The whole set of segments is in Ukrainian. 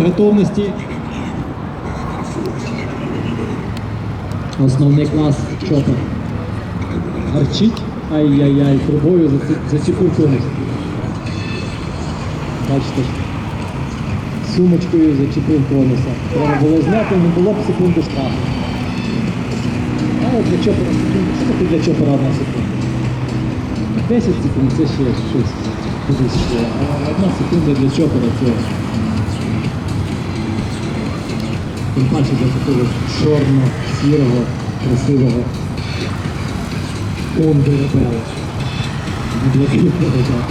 готовності. Основний клас чопа. Гарчить. Ай-яй-яй, трубою заці- зачепив. Бачите. Сумочкою зачепив конуса. Треба було зняти, не було б секунди штрафу. А от для чопера, що таке для чопера одна секунда? 10 секунд це ще щось одна секунда для чопера це. Тим паче для такого чорно-сірого, красивого Онди ребела. Не для кріпного, так.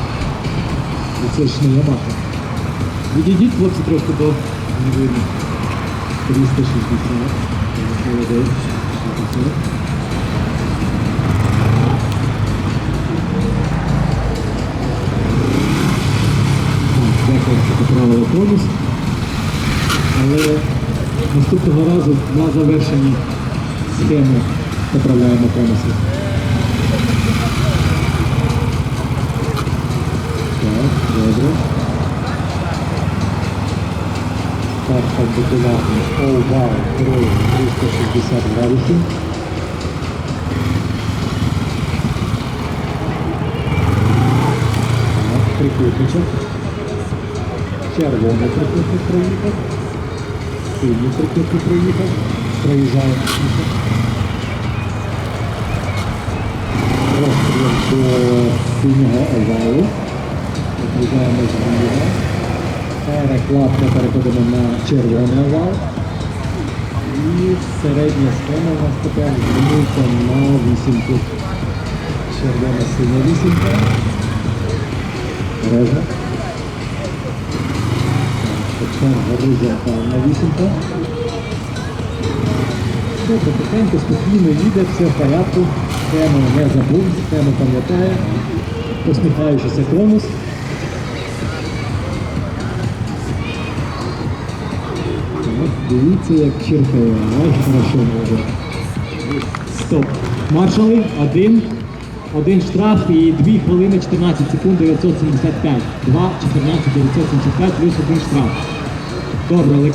І Це ж не Ямаха. Відійдіть, хлопці, трошки до не видно. 360. Молодець. 60. Дякую, що поправили конус. Але наступного разу на завершенні схеми поправляємо конуси. Так, добре. Перша бутила овал крою 360 градусів. Так, трикутничок. Червоний трикутник проїхав. Синій трикутник проїхав. Проїжджає. Розстріл до синього овалу. Відрізаємо з білого. Перекладка переходимо на червоний овал. І середня схема у нас тепер змінюється на вісімку. Червона синя вісімка. Бережно. Тепер на вісімка. Добре, тихенько, спокійно їде, все в порядку. Тему не забув, тему пам'ятає. Посміхаючися конус. Дивіться, як чертова. Ай, хорошо може. Стоп. Маршали, один. Один штраф і 2 хвилини 14 секунд 975. 2, 14, 975 плюс один штраф. ก็โรเล็กซี่